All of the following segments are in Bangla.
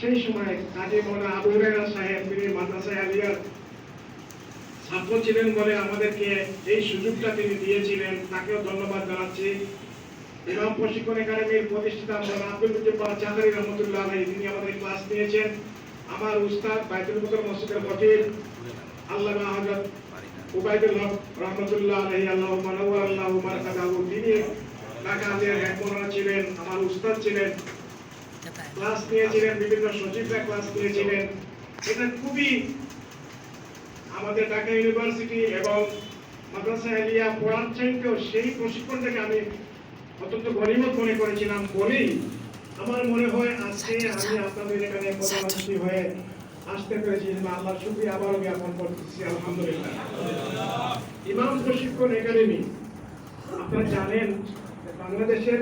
সেই সময় কাজী মৌলানা আবু হুরায়রা সাহেব তিনি মাদ্রাসায় আলিয়ার ছাত্র ছিলেন বলে আমাদেরকে এই সুযোগটা তিনি দিয়েছিলেন, তাকেও ধন্যবাদ জানাচ্ছি। ইমাম প্রশিক্ষণ একাডেমির প্রতিষ্ঠাতা মৌলানা আব্দুল মুজিব্বার চাহারি রহমতুল্লাহ আলাইহি তিনি আমাদের ক্লাস নিয়েছেন। আমার উস্তাদ বাইতুল মুকর মসজিদের খতিব আল্লামা হযরত উবাইদুল হক রহমতুল্লাহ আলাইহি আল্লাহু মানওয়ার আল্লাহু মারকাদাহু তিনি ঢাকা আলিয়ার হেড ছিলেন, আমার উস্তাদ ছিলেন। ক্লাস নিয়েছিলেন বিভিন্ন সচিবরা ক্লাস নিয়েছিলেন এটা খুবই আমাদের ঢাকা ইউনিভার্সিটি এবং মাদ্রাসা এলিয়া পড়ার চাইতেও সেই প্রশিক্ষণটাকে আমি অত্যন্ত গরিমত মনে করেছিলাম বলেই আমার মনে হয় আজকে আমি আপনাদের এখানে প্রধানমন্ত্রী হয়ে আসতে পেরেছি। আল্লাহ শুক্রিয়া। আবারও জ্ঞাপন করতেছি আলহামদুলিল্লাহ। ইমাম প্রশিক্ষণ একাডেমি আপনারা জানেন বাংলাদেশের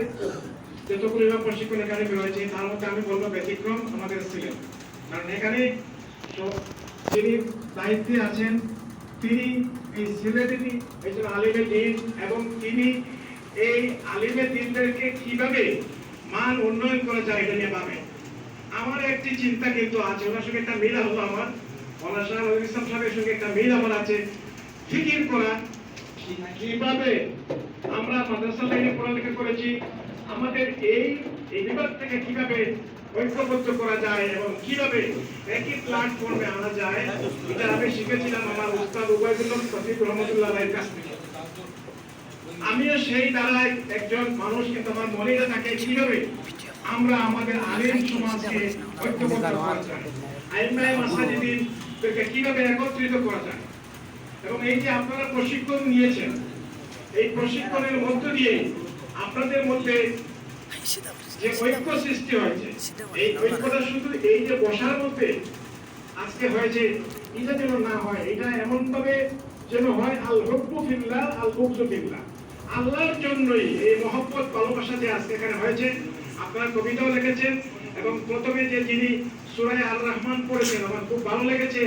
যতগুলো ইমাম প্রশিক্ষণ একাডেমি রয়েছে তার মধ্যে আমি বলব ব্যতিক্রম আমাদের ছিলেন কারণ এখানে যিনি দায়িত্বে আছেন, তিনি এই সিলেটেরই একজন আলিমে দিন এবং তিনি এই আলিমে দিনদেরকে কীভাবে মান উন্নয়ন করা যায় এটা নিয়ে ভাবেন। আমার একটি চিন্তা কিন্তু আছে, ওনার সঙ্গে একটা মিল হলো আমার। ওনার সাহেব ইসলাম সাহেবের সঙ্গে একটা মিল আমার আছে। ফিকির করা। কীভাবে? আমরা মাদ্রাসা লাইনে পড়ালেখা করেছি। আমাদের এই বিভাগ থেকে কীভাবে ঐক্যবদ্ধ করা যায় এবং কীভাবে একই প্ল্যাটফর্মে আনা যায়, এটা আমি শিখেছিলাম আমার উস্তাদ উবাইদুল্লাহ সফিক রহমতুল্লাহ আলাইহির কাছ থেকে। আমিও সেই দ্বারাই একজন মানুষ, কিন্তু আমার মনে থাকে কীভাবে আমরা আমাদের আলেম সমাজকে ঐক্যবদ্ধ করা যায়। আইমাই মাসাজিদিনকে কীভাবে একত্রিত করা যায়। এবং এই যে আপনারা প্রশিক্ষণ নিয়েছেন এই প্রশিক্ষণের মধ্য দিয়ে আপনাদের মধ্যে যে ঐক্য সৃষ্টি হয়েছে, এই ঐক্যটা শুধু এই যে বসার মধ্যে আজকে হয়েছে, এটা যেন না হয়, এটা এমন ভাবে যেন হয়, আল হব্বু ফিল্লাহ, আল বুগজু ফিল্লাহ। আল্লাহর জন্যই এই মহব্বত, ভালোবাসা যে আজকে এখানে হয়েছে, আপনারা কবিতাও লিখেছেন, এবং প্রথমে যে যিনি সূরা আর রহমান পড়েছেন, আমার খুব ভালো লেগেছে।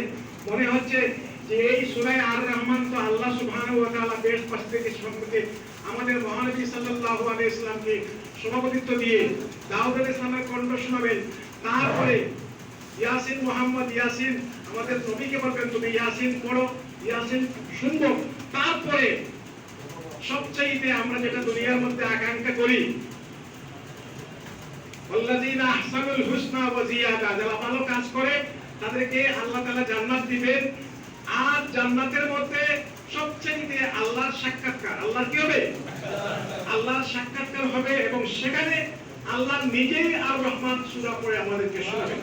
মনে হচ্ছে যে এই সূরা আর রহমান তো আল্লাহ সুবহানাহু তাআলা থেকে সম্পর্কে আমাদের মহানবী আলাইহি ইসলামকে সভাপতিত্ব দিয়ে ইসলামের কণ্ঠ শোনাবেন। তারপরে ইয়াসিন মোহাম্মদ, ইয়াসিন, আমাদের নবীকে বলবেন, তুমি ইয়াসিন পড়ো, ইয়াসিন শুনব। তারপরে সবচাইতে আমরা যেটা দুনিয়ার মধ্যে আকাঙ্ক্ষা করি আহসানুল হুসনা জিয়াদা যারা ভালো কাজ করে, তাদেরকে আল্লাহ তাআলা জান্নাত দিবেন। আর জান্নাতের মধ্যে সবচেয়ে আল্লাহর সাক্ষাৎকার আল্লাহ কি হবে? আল্লাহর সাক্ষাৎকার হবে এবং সেখানে আল্লাহ নিজেই আর রহমান সুরা পড়ে আমাদেরকে শোনাবেন।